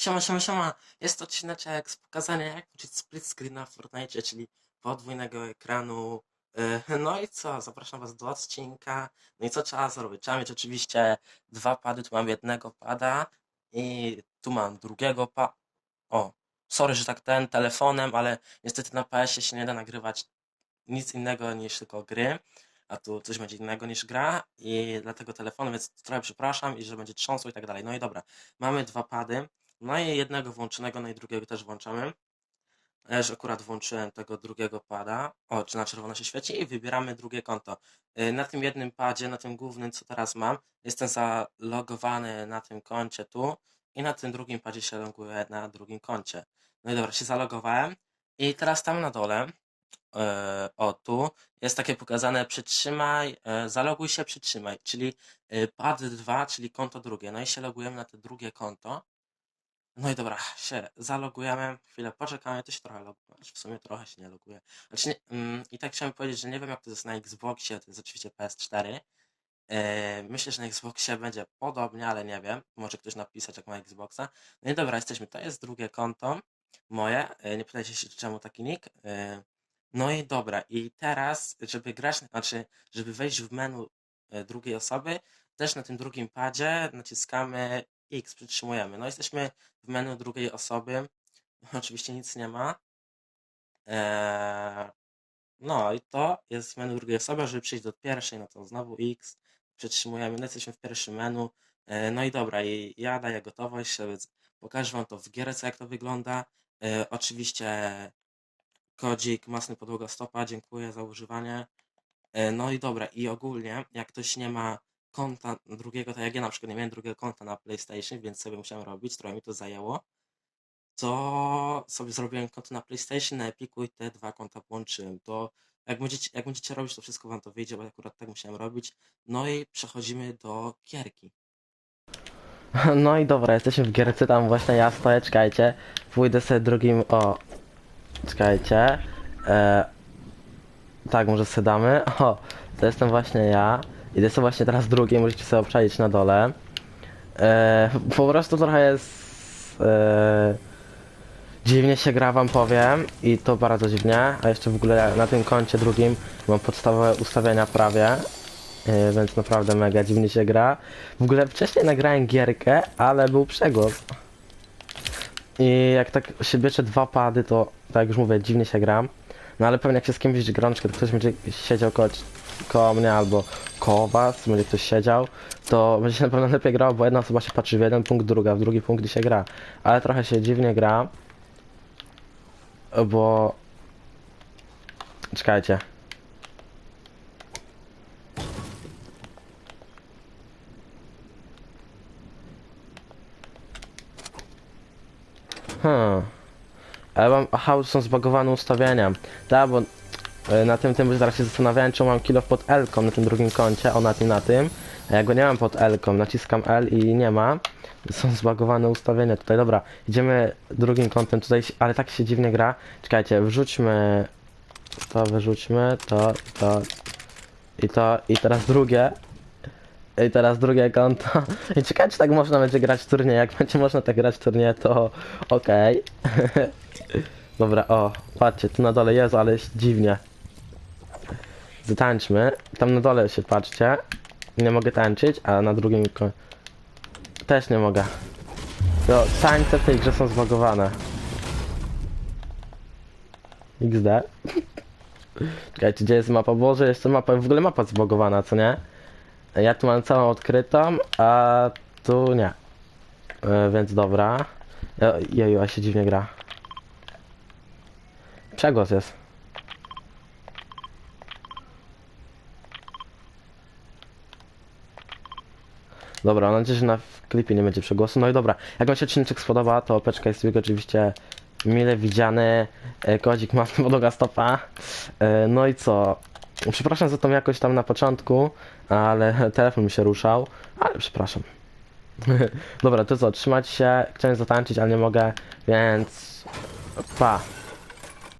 Siema, siema, siema. Jest to odcineczek z pokazania jak włączyć split screen na Fortnite, czyli podwójnego ekranu. E, No i co, zapraszam was do odcinka. No i co trzeba zrobić? Trzeba mieć oczywiście dwa pady, tu mam jednego pada i tu mam drugiego pa... O, sorry, że tak ten telefonem, ale niestety na PS-ie się nie da nagrywać nic innego niż tylko gry, a tu coś będzie innego niż gra i dlatego telefonu, więc trochę przepraszam i że będzie trząsło i tak dalej. No i dobra, mamy dwa pady. I jednego włączonego, no i drugiego też włączamy. Ja już akurat włączyłem tego drugiego pada. O, czy na czerwono się świeci i wybieramy drugie konto. Y, Na tym jednym padzie, na tym głównym, co teraz mam, jestem zalogowany na tym koncie tu i na tym drugim padzie się loguję na drugim koncie. No i dobra, się zalogowałem i teraz tam na dole, e, o tu, jest takie pokazane przytrzymaj, e, zaloguj się, przytrzymaj, czyli pad 2, czyli konto drugie. No i się logujemy na to drugie konto. No i dobra, się zalogujemy, chwilę poczekamy, to się trochę loguje, w sumie trochę się nie loguje. Znaczy nie, mm, I tak chciałem powiedzieć, że nie wiem jak to jest na Xboxie, to jest oczywiście PS4. E, myślę, że na Xboxie będzie podobnie, ale nie wiem, może ktoś napisać jak ma Xboxa. No i dobra, jesteśmy, to jest drugie konto moje, e, nie pytajcie się czemu taki nick. E, no i dobra, i teraz, żeby grać, znaczy, żeby wejść w menu drugiej osoby, też na tym drugim padzie naciskamy X, przytrzymujemy. No jesteśmy w menu drugiej osoby. Oczywiście nic nie ma. Eee, no i to jest menu drugiej osoby. Żeby przejść do pierwszej, no to znowu X, przytrzymujemy. No jesteśmy w pierwszym menu. Eee, no i dobra, i ja daję gotowość, pokażę Wam to w gierce, jak to wygląda. Eee, oczywiście kodzik masny podłoga stopa, dziękuję za używanie. E, No i dobra, i ogólnie, jak ktoś nie ma konta drugiego, tak jak ja na przykład nie miałem drugiego konta na PlayStation, więc sobie musiałem robić, trochę mi to zajęło, to sobie zrobiłem konto na PlayStation, na Epiku i te dwa konta połączyłem. To jak będziecie, jak będziecie robić, to wszystko wam to wyjdzie, bo akurat tak musiałem robić. No i przechodzimy do gierki. No i dobra, jesteśmy w gierce, tam właśnie ja stoję, czekajcie. Pójdę sobie drugim, o, czekajcie. E, tak, może sobie damy. O, to jestem właśnie ja. Idę sobie właśnie teraz drugim, możecie sobie obczaić na dole. E, po prostu trochę jest... E, dziwnie się gra, wam powiem. I to bardzo dziwnie. A jeszcze w ogóle na tym koncie drugim mam podstawowe ustawienia prawie. Yy, więc naprawdę mega dziwnie się gra. W ogóle wcześniej nagrałem gierkę, ale był przegłos. I jak tak się bierze dwa pady, to tak jak już mówię, dziwnie się gram. No ale pewnie jak się z kimś na przykład ktoś będzie siedział koło, koło mnie albo koło was, będzie ktoś siedział, to będzie się na pewno lepiej grało, bo jedna osoba się patrzy w jeden punkt, druga w drugi punkt, gdzie się gra. Ale trochę się dziwnie gra, bo... Czekajcie. Hmm. Ale mam, aha, są zbagowane ustawienia. Tak, bo na tym tym zaraz się zastanawiałem, czy mam kilo pod L na tym drugim koncie, o na tym, na tym. A ja go nie mam pod L, naciskam L i nie ma. Są zbagowane ustawienia tutaj, dobra. Idziemy drugim kątem tutaj, ale tak się dziwnie gra. Czekajcie, wrzućmy to, wyrzućmy to, to i to, i teraz drugie. I teraz drugie konto. I czekaj, czy tak można będzie grać w turnie. Jak będzie można tak grać w turnie, to okej. Dobra, o, patrzcie, tu na dole jest, ale dziwnie. Zatańczmy. Tam na dole się patrzcie. Nie mogę tańczyć, a na drugim ko- też nie mogę. To tańce w tej grze są zbagowane. XD. Czekajcie, gdzie jest mapa? Boże, jeszcze mapa, w ogóle mapa zbagowana, co nie? Ja tu mam całą odkrytą, a tu nie. E, więc dobra. E, Jeju, a się dziwnie gra. Przegłos jest. Dobra, mam nadzieję, że na klipie nie będzie przegłosu. No i dobra, jak wam się odcinek spodoba, to opeczka jest oczywiście mile widziany. E, Kodzik ma podłoga stopa. E, No i co? Przepraszam za tą jakość tam na początku, ale telefon mi się ruszał, ale przepraszam. Dobra, to co, trzymać się, chciałem zatańczyć, ale nie mogę, więc pa.